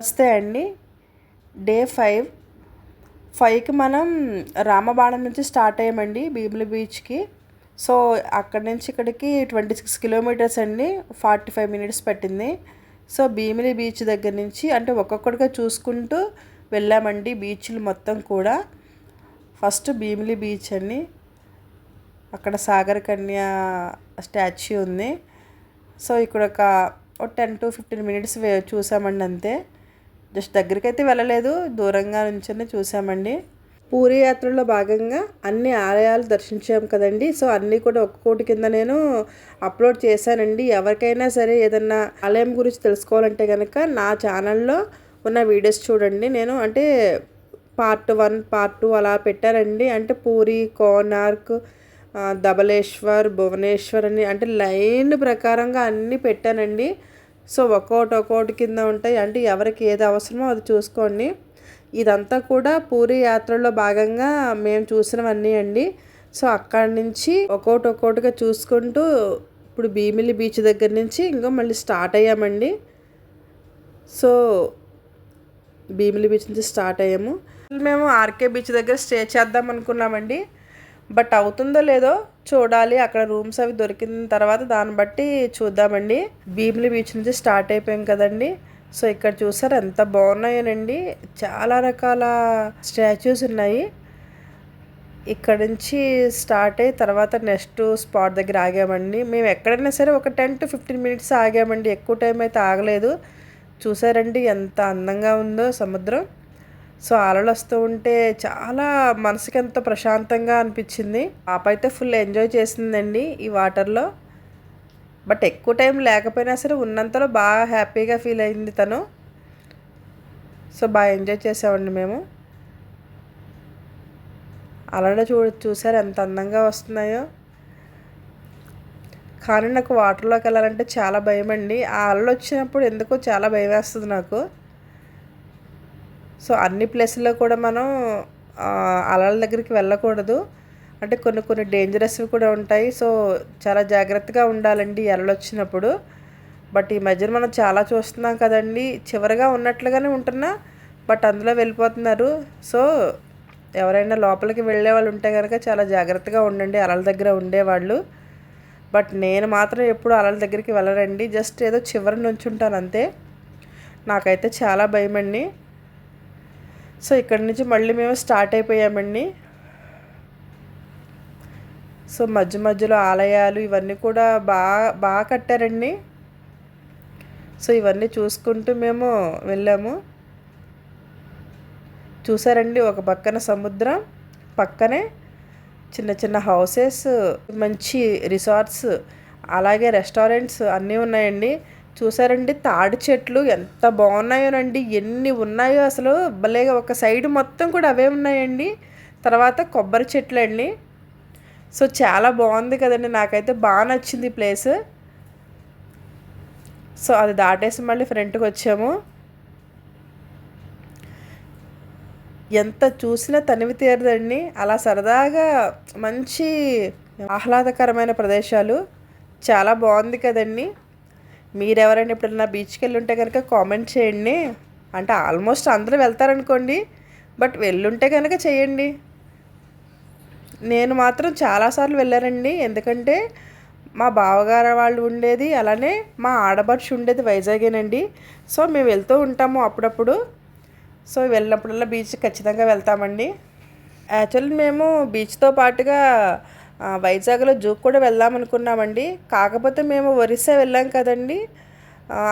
నమస్తే అండి day five ఫైవ్కి మనం రామబాణం నుంచి స్టార్ట్ అయ్యామండి భీమిలి బీచ్కి. సో అక్కడి నుంచి ఇక్కడికి ట్వంటీ సిక్స్ కిలోమీటర్స్ అండి ఫార్టీ ఫైవ్ మినిట్స్ పట్టింది. సో భీమిలి బీచ్ దగ్గర నుంచి అంటే ఒక్కొక్కటిగా చూసుకుంటూ వెళ్ళామండి బీచ్లు మొత్తం కూడా. ఫస్ట్ భీమిలి బీచ్ అండి. అక్కడ సాగర్ కన్య స్టాచ్యూ ఉంది. సో ఇక్కడ ఒక టెన్ టు ఫిఫ్టీన్ మినిట్స్ చూసామండి అంతే. జస్ట్ దగ్గరికి అయితే వెళ్ళలేదు. దూరంగా నుంచే చూసామండి. పూరి యాత్రలో భాగంగా అన్ని ఆలయాలు దర్శించాం కదండి. సో అన్నీ కూడా ఒక్కొక్కటి కింద నేను అప్లోడ్ చేశానండి. ఎవరికైనా సరే ఏదన్నా ఆలయం గురించి తెలుసుకోవాలంటే కనుక నా ఛానల్లో ఉన్న వీడియోస్ చూడండి. నేను అంటే పార్ట్ వన్ పార్ట్ టూ అలా పెట్టానండి. అంటే పూరి కోనార్క్ ధబలేశ్వర్ భువనేశ్వర్ అని అంటే లైన్ ప్రకారంగా అన్నీ పెట్టానండి. సో ఒక్కోటి ఒక్కోటి కింద ఉంటాయి. అంటే ఎవరికి ఏది అవసరమో అది చూసుకోండి. ఇదంతా కూడా పూరి యాత్రలో భాగంగా మేము చూసినవన్నీ అండి. సో అక్కడి నుంచి ఒక్కోటి ఒక్కోటిగా చూసుకుంటూ ఇప్పుడు భీమిలి బీచ్ దగ్గర నుంచి ఇంకా మళ్ళీ స్టార్ట్ అయ్యామండి. సో భీమిలి బీచ్ నుంచి స్టార్ట్ అయ్యాము. మేము ఆర్కే బీచ్ దగ్గర స్టే చేద్దాం అనుకున్నామండి. బట్ అవుతుందో లేదో చూడాలి. అక్కడ రూమ్స్ అవి దొరికిన తర్వాత దాన్ని బట్టి చూద్దామండి. భీమిలి బీచ్ నుంచి స్టార్ట్ అయిపోయాం కదండి. సో ఇక్కడ చూసారు ఎంత బాగున్నాయోనండి. చాలా రకాల స్టాచ్యూస్ ఉన్నాయి. ఇక్కడ నుంచి స్టార్ట్ అయ్యి తర్వాత నెక్స్ట్ స్పాట్ దగ్గర ఆగామండి. మేము ఎక్కడైనా సరే ఒక టెన్ టు ఫిఫ్టీన్ మినిట్స్ ఆగామండి. ఎక్కువ టైం అయితే ఆగలేదు. చూసారండి ఎంత అందంగా ఉందో సముద్రం. సో అలలు వస్తూ ఉంటే చాలా మనసుకి ఎంతో ప్రశాంతంగా అనిపించింది. పాప అయితే ఫుల్ ఎంజాయ్ చేసిందండి ఈ వాటర్లో. బట్ ఎక్కువ టైం లేకపోయినా సరే ఉన్నంతలో బాగా హ్యాపీగా ఫీల్ అయింది తను. సో బాగా ఎంజాయ్ చేసామండి మేము. అలలు చూ చూసారు ఎంత అందంగా వస్తున్నాయో. కానీ నాకు వాటర్లోకి వెళ్ళాలంటే చాలా భయం అండి ఆ అలలు వచ్చినప్పుడు ఎందుకో చాలా భయం వేస్తుంది నాకు. సో అన్ని ప్లేసుల్లో కూడా మనం అలల దగ్గరికి వెళ్ళకూడదు. అంటే కొన్ని కొన్ని డేంజరస్వి కూడా ఉంటాయి. సో చాలా జాగ్రత్తగా ఉండాలండి అలలు వచ్చినప్పుడు. బట్ ఈ మధ్యన మనం చాలా చూస్తున్నాం కదండి. చివరిగా ఉన్నట్లుగానే ఉంటున్నా బట్ అందులో వెళ్ళిపోతున్నారు. సో ఎవరైనా లోపలికి వెళ్ళే వాళ్ళు ఉంటే కనుక చాలా జాగ్రత్తగా ఉండండి. అలల దగ్గర ఉండేవాళ్ళు. బట్ నేను మాత్రం ఎప్పుడు అలల దగ్గరికి వెళ్ళరండి. జస్ట్ ఏదో చివరి నుంచి ఉంటాను అంతే. నాకైతే చాలా భయమండి. సో ఇక్కడ నుంచి మళ్ళీ మేము స్టార్ట్ అయిపోయామండి. సో మధ్య మధ్యలో ఆలయాలు ఇవన్నీ కూడా బాగా బాగా కట్టారండి. సో ఇవన్నీ చూసుకుంటూ మేము వెళ్ళాము. చూసారండి ఒక పక్కన సముద్రం పక్కనే చిన్న చిన్న హౌసెస్ మంచి రిసార్ట్స్ అలాగే రెస్టారెంట్స్ అన్నీ ఉన్నాయండి. చూసారండి తాడి చెట్లు ఎంత బాగున్నాయోనండి ఎన్ని ఉన్నాయో అసలు భలేగా ఒక సైడ్ మొత్తం కూడా అవే ఉన్నాయండి. తర్వాత కొబ్బరి చెట్లు అండి. సో చాలా బాగుంది కదండి. నాకైతే బాగా నచ్చింది ప్లేస్. సో అది దాటేసి మళ్ళీ ఫ్రంట్కి వచ్చాము. ఎంత చూసినా తనివి తీరదండి. అలా సరదాగా మంచి ఆహ్లాదకరమైన ప్రదేశాలు. చాలా బాగుంది కదండి. మీరెవరైనా ఎప్పుడైనా బీచ్కి వెళ్ళి ఉంటే కనుక కామెంట్ చేయండి. అంటే ఆల్మోస్ట్ అందరూ వెళ్తారనుకోండి. బట్ వెళ్ళుంటే కనుక చేయండి. నేను మాత్రం చాలాసార్లు వెళ్ళానండి. ఎందుకంటే మా బావగారు వాళ్ళు ఉండేది అలానే మా ఆడబడుచు ఉండేది వైజాగేనండి. సో మేము వెళ్తూ ఉంటాము అప్పుడప్పుడు. సో వెళ్ళినప్పుడల్లా బీచ్ ఖచ్చితంగా వెళ్తామండి. యాక్చువల్లీ మేము బీచ్తో పాటుగా వైజాగ్లో జూ కూడా వెళ్దాం అనుకున్నామండి కాకపోతే మేము ఒరిస్సా వెళ్ళాం కదండి.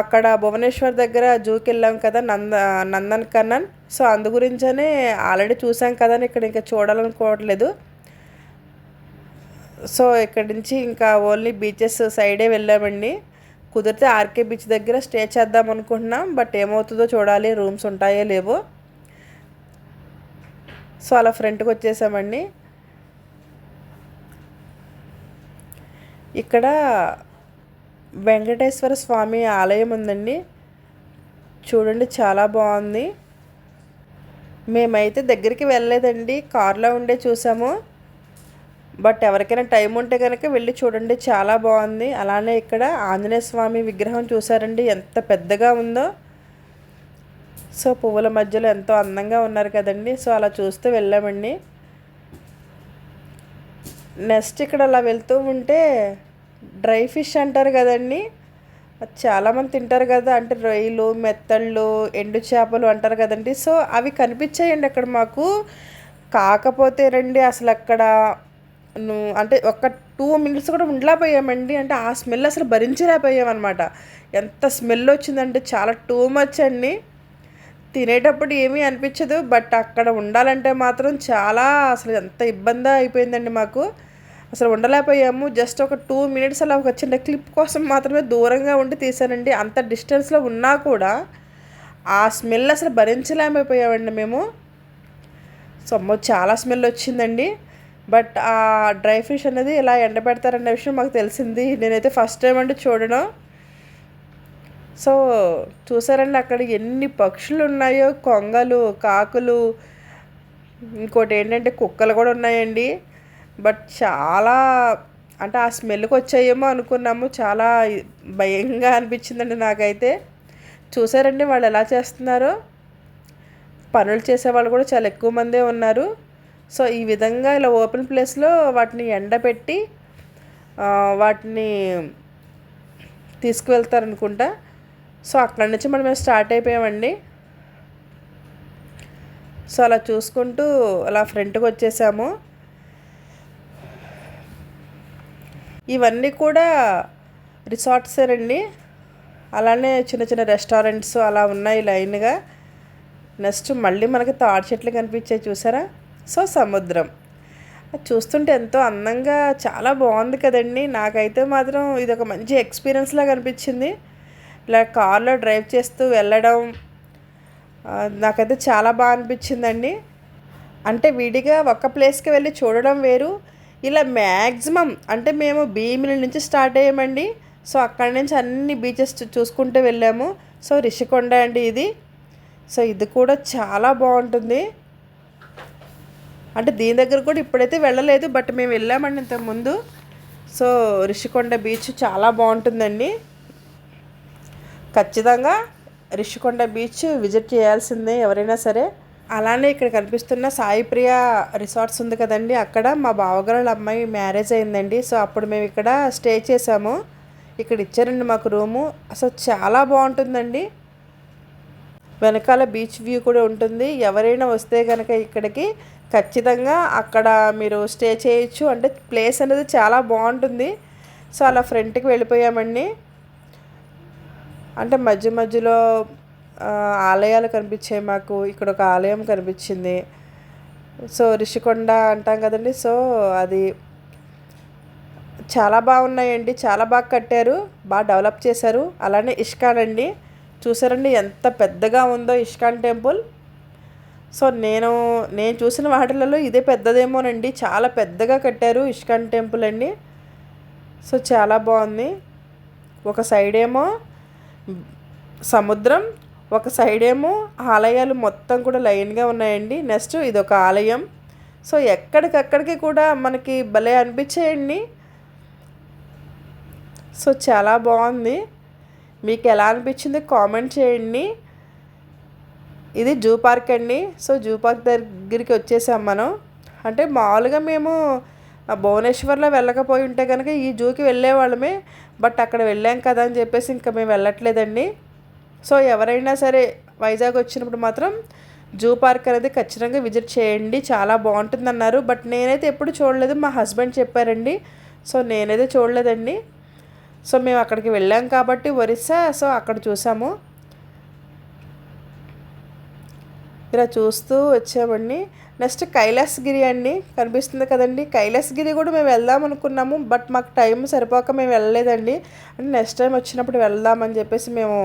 అక్కడ భువనేశ్వర్ దగ్గర జూకి వెళ్ళాం కదా నంద నందన్ కన్నన్ సో అందు గురించనే ఆల్రెడీ చూసాం కదా ఇక్కడ ఇంకా చూడాలనుకోవట్లేదు. సో ఇక్కడి నుంచి ఇంకా ఓన్లీ బీచెస్ సైడే వెళ్ళామండి. కుదిరితే ఆర్కే బీచ్ దగ్గర స్టే చేద్దాం అనుకుంటున్నాం బట్ ఏమవుతుందో చూడాలి రూమ్స్ ఉంటాయో లేవో. సో అలా ఫ్రంట్కి వచ్చేసామండి. ఇక్కడ వెంకటేశ్వర స్వామి ఆలయం ఉందండి. చూడండి చాలా బాగుంది. మేమైతే దగ్గరికి వెళ్ళలేదండి. కార్లో ఉండే చూసాము. బట్ ఎవరికైనా టైం ఉంటే కనుక వెళ్ళి చూడండి చాలా బాగుంది. అలానే ఇక్కడ ఆంజనేయ స్వామి విగ్రహం చూసారండి ఎంత పెద్దగా ఉందో. సో పువ్వుల మధ్యలో ఎంతో అందంగా ఉన్నారు కదండి. సో అలా చూస్తూ వెళ్ళామండి. నెక్స్ట్ ఇక్కడ అలా వెళ్తూ ఉంటే డ్రై ఫిష్ అంటారు కదండి. అది చాలామంది తింటారు కదా అంటే రొయ్యలు మెత్తళ్ళు ఎండు చేపలు అంటారు కదండి. సో అవి కనిపించాయండి అక్కడ మాకు. కాకపోతే రండి అసలు అక్కడ ను- అంటే ఒక టూ మినిట్స్ కూడా ఉండలేకపోయామండి. అంటే ఆ స్మెల్ అసలు భరించలేకపోయామన్నమాట. ఎంత స్మెల్ వచ్చిందంటే చాలా టూ మచ్ అండి. తినేటప్పుడు ఏమీ అనిపించదు బట్ అక్కడ ఉండాలంటే మాత్రం చాలా అసలు ఎంత ఇబ్బంది అయిపోయిందండి మాకు. అసలు ఉండలేకపోయాము. జస్ట్ ఒక టూ మినిట్స్ అలా ఒక చిన్న క్లిప్ కోసం మాత్రమే దూరంగా ఉండి తీసానండి అంత డిస్టెన్స్లో ఉన్నా కూడా ఆ స్మెల్ అసలు భరించలేకపోయామండి మేము. సొమ్ము చాలా స్మెల్ వచ్చిందండి. బట్ ఆ డ్రై ఫిష్ అనేది ఇలా ఎండబెడతారనే విషయం మాకు తెలిసింది. నేనైతే ఫస్ట్ టైం అంటే చూడడం. సో చూసారండి అక్కడ ఎన్ని పక్షులు ఉన్నాయో కొంగలు కాకులు ఇంకోటి ఏంటంటే కుక్కలు కూడా ఉన్నాయండి. బట్ చాలా అంటే ఆ స్మెల్కి వచ్చాయేమో అనుకున్నాము. చాలా భయంగా అనిపించిందండి నాకైతే. చూసారండి వాళ్ళు ఎలా చేస్తున్నారో. పనులు చేసేవాళ్ళు కూడా చాలా ఎక్కువ మందే ఉన్నారు. సో ఈ విధంగా ఇలా ఓపెన్ ప్లేస్లో వాటిని ఎండబెట్టి వాటిని తీసుకువెళ్తారనుకుంటా. సో అక్కడి నుంచి మనం స్టార్ట్ అయిపోయామండి. సో అలా చూసుకుంటూ అలా ఫ్రంట్కి వచ్చేసాము. ఇవన్నీ కూడా రిసార్ట్సేనండి అలానే చిన్న చిన్న రెస్టారెంట్స్ అలా ఉన్నాయి లైన్గా. నెక్స్ట్ మళ్ళీ మనకి తాడి చెట్లు కనిపించాయి చూసారా? సో సముద్రం. అది చూస్తుంటే ఎంతో అందంగా చాలా బాగుంది కదండి. నాకైతే మాత్రం ఇది ఒక మంచి ఎక్స్పీరియన్స్ కనిపించింది ఇలా కార్లో డ్రైవ్ చేస్తూ వెళ్ళడం నాకైతే చాలా బాగా అనిపించిందండి. అంటే విడిగా ఒక ప్లేస్కి వెళ్ళి చూడడం వేరు. ఇలా మ్యాక్సిమం అంటే మేము భీమిలి నుంచి స్టార్ట్ అయ్యామండి. సో అక్కడి నుంచి అన్ని బీచెస్ చూసుకుంటూ వెళ్ళాము. సో రిషికొండ అండి ఇది. సో ఇది కూడా చాలా బాగుంటుంది. అంటే దీని దగ్గర కూడా ఇప్పుడైతే వెళ్ళలేదు బట్ మేము వెళ్ళామండి ఇంతకుముందు. సో రిషికొండ బీచ్ చాలా బాగుంటుందండి. ఖచ్చితంగా రిషికొండ బీచ్ విజిట్ చేయాల్సిందే ఎవరైనా సరే. అలానే ఇక్కడ కనిపిస్తున్న సాయి ప్రియ రిసార్ట్స్ ఉంది కదండి అక్కడ మా బావగారుల అమ్మాయి మ్యారేజ్ అయిందండి. సో అప్పుడు మేము ఇక్కడ స్టే చేసాము ఇక్కడ ఇచ్చారండి మాకు రూము. అసలు చాలా బాగుంటుందండి. వెనకాల బీచ్ వ్యూ కూడా ఉంటుంది. ఎవరైనా వస్తే కనుక ఇక్కడికి ఖచ్చితంగా అక్కడ మీరు స్టే చేయొచ్చు. అంటే ప్లేస్ అనేది చాలా బాగుంటుంది. సో అలా ఫ్రంట్కి వెళ్ళిపోయామండి. అంటే మధ్య మధ్యలో ఆలయాలు కనిపించాయి మాకు ఇక్కడ ఒక ఆలయం కనిపించింది. సో రిషికొండ అంటాం కదండి. సో అది చాలా బాగున్నాయండి. చాలా బాగా కట్టారు. బాగా డెవలప్ చేశారు. అలానే ఇష్కాన్ అండి. చూసారండి ఎంత పెద్దగా ఉందో ఇష్కాన్ టెంపుల్. సో నేను నేను చూసిన వాటిలలో ఇదే పెద్దదేమోనండి. చాలా పెద్దగా కట్టారు ఇష్కాన్ టెంపుల్ అండి. సో చాలా బాగుంది. ఒక సైడ్ ఏమో సముద్రం ఒక సైడ్ ఏమో ఆలయాలు మొత్తం కూడా లైన్గా ఉన్నాయండి. నెక్స్ట్ ఇది ఒక ఆలయం. సో ఎక్కడికక్కడికి కూడా మనకి భలే అనిపించేయండి. సో చాలా బాగుంది. మీకు ఎలా అనిపించింది కామెంట్ చేయండి. ఇది జూ పార్క్ అండి. సో జూ పార్క్ దగ్గరికి వచ్చేసాం మనం. అంటే మామూలుగా మేము భువనేశ్వర్లో వెళ్ళకపోయి ఉంటే కనుక ఈ జూకి వెళ్ళేవాళ్ళమే బట్ అక్కడ వెళ్ళాం కదా అని చెప్పేసి ఇంకా మేము వెళ్ళట్లేదండి. సో ఎవరైనా సరే వైజాగ్ వచ్చినప్పుడు మాత్రం జూ పార్క్ అనేది ఖచ్చితంగా విజిట్ చేయండి. చాలా బాగుంటుంది అన్నారు బట్ నేనైతే ఎప్పుడు చూడలేదు. మా హస్బెండ్ చెప్పారండి. సో నేనైతే చూడలేదండి. సో మేము అక్కడికి వెళ్ళాం కాబట్టి ఒరిస్సా. సో అక్కడ చూసాము. ఇలా చూస్తూ వచ్చామండి. నెక్స్ట్ కైలాసగిరి అండి కనిపిస్తుంది కదండి. కైలాసగిరి కూడా మేము వెళ్దాం అనుకున్నాము బట్ మాకు టైం సరిపోక మేము వెళ్ళలేదండి. అంటే నెక్స్ట్ టైం వచ్చినప్పుడు వెళ్దామని చెప్పేసి మేము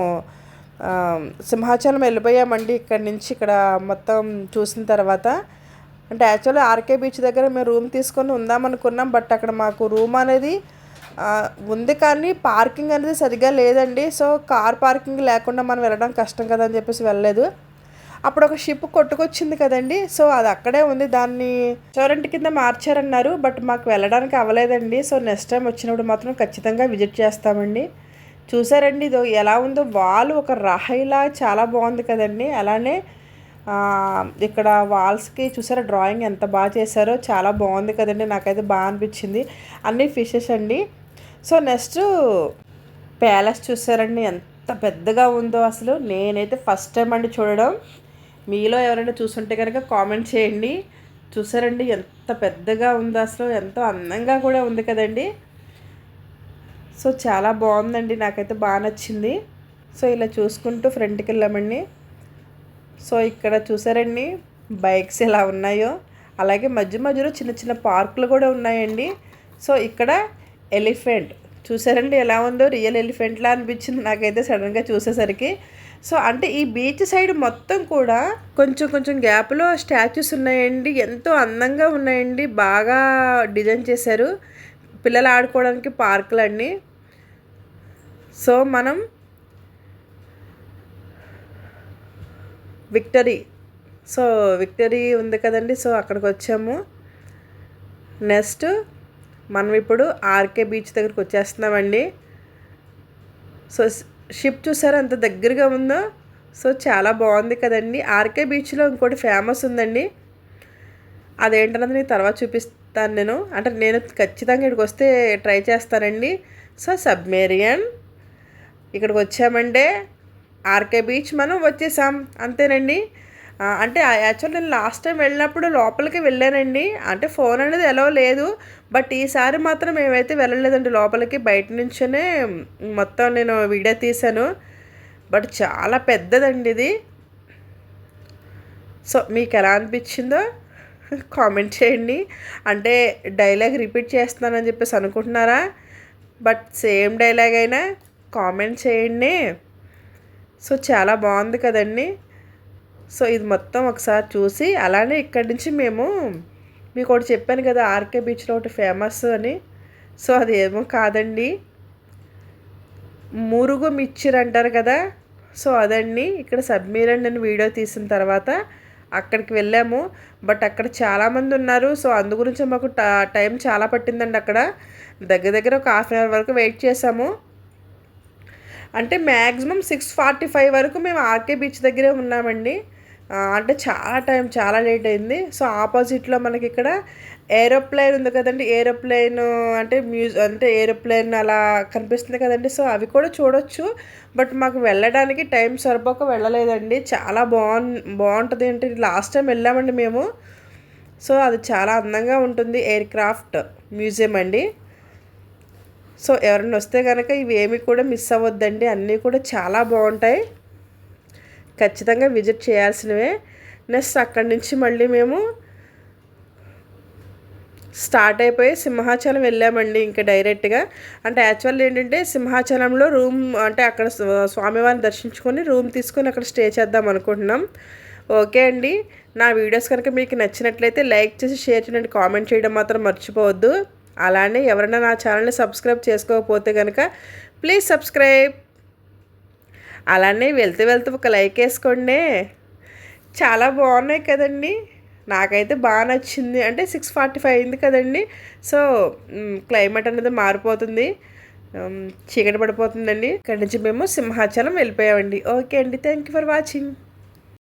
సింహాచలం వెళ్ళిపోయామండి ఇక్కడ నుంచి ఇక్కడ మొత్తం చూసిన తర్వాత. అంటే యాక్చువల్లీ ఆర్కే బీచ్ దగ్గర మేము రూమ్ తీసుకొని ఉందాం అనుకున్నాం బట్ అక్కడ మాకు రూమ్ అనేది ఉంది కానీ పార్కింగ్ అనేది సరిగ్గా లేదండి. సో కార్ పార్కింగ్ లేకుండా మనం వెళ్ళడం కష్టం కదా అని చెప్పేసి వెళ్ళలేదు. అప్పుడు ఒక షిప్ కొట్టుకొచ్చింది కదండి. సో అది అక్కడే ఉంది. దాన్ని రెస్టారెంట్ కింద మార్చారన్నారు. బట్ మాకు వెళ్ళడానికి అవ్వలేదండి. సో నెక్స్ట్ టైం వచ్చినప్పుడు మాత్రం ఖచ్చితంగా విజిట్ చేస్తామండి. చూసారండి ఇది ఎలా ఉందో. వాల్ ఒక రహైలా చాలా బాగుంది కదండి. అలానే ఇక్కడ వాల్స్కి చూసారా డ్రాయింగ్ ఎంత బాగా చేశారో. చాలా బాగుంది కదండి. నాకైతే బాగా అనిపించింది. అన్ని ఫిషెస్ అండి. సో నెక్స్ట్ ప్యాలెస్ చూసారండి. ఎంత పెద్దగా ఉందో అసలు. నేనైతే ఫస్ట్ టైం అండి చూడడం. మీలో ఎవరైనా చూసుంటే కనుక కామెంట్ చేయండి. చూసారండి ఎంత పెద్దగా ఉందో అసలు ఎంతో అందంగా కూడా ఉంది కదండి. సో చాలా బాగుందండి నాకైతే బాగా నచ్చింది. సో ఇలా చూసుకుంటూ ఫ్రంట్కి వెళ్ళామండి. సో ఇక్కడ చూసారండి బైక్స్ ఎలా ఉన్నాయో. అలాగే మధ్య మధ్యలో చిన్న చిన్న పార్కులు కూడా ఉన్నాయండి. సో ఇక్కడ ఎలిఫెంట్. చూసారండి ఎలా ఉందో రియల్ ఎలిఫెంట్లా అనిపించింది నాకైతే సడన్గా చూసేసరికి. సో అంటే ఈ బీచ్ సైడ్ మొత్తం కూడా కొంచెం కొంచెం గ్యాప్లో స్టాచ్యూస్ ఉన్నాయండి. ఎంతో అందంగా ఉన్నాయండి. బాగా డిజైన్ చేశారు. పిల్లలు ఆడుకోవడానికి పార్కులు అన్నీ సో మనం విక్టరీ. సో విక్టరీ ఉంది కదండి. సో అక్కడికి వచ్చాము. నెక్స్ట్ మనం ఇప్పుడు ఆర్కే బీచ్ దగ్గరికి వచ్చేస్తున్నామండి. సో షిప్ చూసారా? ఎంత దగ్గరగా ఉందో? సో చాలా బాగుంది కదండి. ఆర్కే బీచ్లో ఇంకోటి ఫేమస్ ఉందండి. అదేంటన్నది నేను తర్వాత చూపిస్తాను నేను. అంటే నేను ఖచ్చితంగా ఇక్కడికి వస్తే ట్రై చేస్తానండి. So submarine. ఇక్కడికి వచ్చామంటే ఆర్కే బీచ్ మనం వచ్చేసాం. అంతేనండి. అంటే యాక్చువల్ నేను లాస్ట్ టైం వెళ్ళినప్పుడు లోపలికి వెళ్ళానండి. అంటే ఫోన్ అనేది ఎలా లేదు. బట్ ఈసారి మాత్రం మేమైతే వెళ్ళలేదండి లోపలికి బయట నుంచే మొత్తం నేను వీడియో తీశాను. బట్ చాలా పెద్దదండి ఇది. సో మీకు ఎలా అనిపించిందో కామెంట్ చేయండి. అంటే డైలాగ్ రిపీట్ చేస్తున్నానని చెప్పేసి అనుకుంటున్నారా? బట్ సేమ్ డైలాగ్ అయినా కామెంట్ చేయండి. సో చాలా బాగుంది కదండి. సో ఇది మొత్తం ఒకసారి చూసి అలానే ఇక్కడి నుంచి మేము మీకు ఒకటి చెప్పాను కదా ఆర్కే బీచ్లో ఒకటి ఫేమస్ అని. సో అది ఏమో కాదండి. మురుగు మిక్చర్ అంటారు కదా సో అదండి. ఇక్కడ సబ్మిరన్ నేను వీడియో తీసిన తర్వాత అక్కడికి వెళ్ళాము. బట్ అక్కడ చాలామంది ఉన్నారు సో అందు గురించి మాకు టైం చాలా పట్టిందండి అక్కడ. దగ్గర దగ్గర ఒక హాఫ్ అన్ అవర్ వరకు వెయిట్ చేసాము అంటే మ్యాక్సిమం సిక్స్ ఫార్టీ ఫైవ్ వరకు మేము ఆర్కే బీచ్ దగ్గరే ఉన్నామండి. అంటే చాలా టైం చాలా లేట్ అయింది. సో ఆపోజిట్లో మనకి ఇక్కడ ఏరోప్లేన్ ఉంది కదండి. ఏరోప్లేన్ అంటే మ్యూజ్ అంటే ఏరోప్లేన్ అలా కనిపిస్తుంది కదండి. సో అవి కూడా చూడొచ్చు. బట్ మాకు వెళ్ళడానికి టైం సరిపోక వెళ్ళలేదండి. చాలా బాగు బాగుంటుంది ఏంటి లాస్ట్ టైం వెళ్ళామండి మేము. సో అది చాలా అందంగా ఉంటుంది. ఎయిర్ క్రాఫ్ట్ మ్యూజియం అండి. సో ఎవరైనా వస్తే కనుక ఇవి ఏమి కూడా మిస్ అవ్వద్దండి. అన్నీ కూడా చాలా బాగుంటాయి. ఖచ్చితంగా విజిట్ చేయాల్సినవే. నెక్స్ట్ అక్కడి నుంచి మళ్ళీ మేము స్టార్ట్ అయిపోయి సింహాచలం వెళ్ళామండి ఇంకా డైరెక్ట్గా. అంటే యాక్చువల్ ఏంటంటే సింహాచలంలో రూమ్ అంటే అక్కడ స్వామివారిని దర్శించుకొని రూమ్ తీసుకొని అక్కడ స్టే చేద్దాం అనుకుంటున్నాం. ఓకే అండి. నా వీడియోస్ కనుక మీకు నచ్చినట్లయితే లైక్ చేసి షేర్ చేయండి కామెంట్ చేయడం మాత్రం మర్చిపోవద్దు. అలానే ఎవరైనా నా ఛానల్ని సబ్స్క్రైబ్ చేసుకోకపోతే కనుక ప్లీజ్ సబ్స్క్రైబ్. అలానే వెళ్తూ వెళ్తూ ఒక లైక్ వేసుకోండి. చాలా బాగున్నాయి కదండి. నాకైతే బాగా నచ్చింది. అంటే సిక్స్ ఫార్టీ ఫైవ్ అయింది కదండి. సో క్లైమేట్ అనేది మారిపోతుంది. చీకటి పడిపోతుందండి. ఇక్కడి నుంచి మేము సింహాచలం వెళ్ళిపోయామండి. ఓకే అండి. Thank you for watching.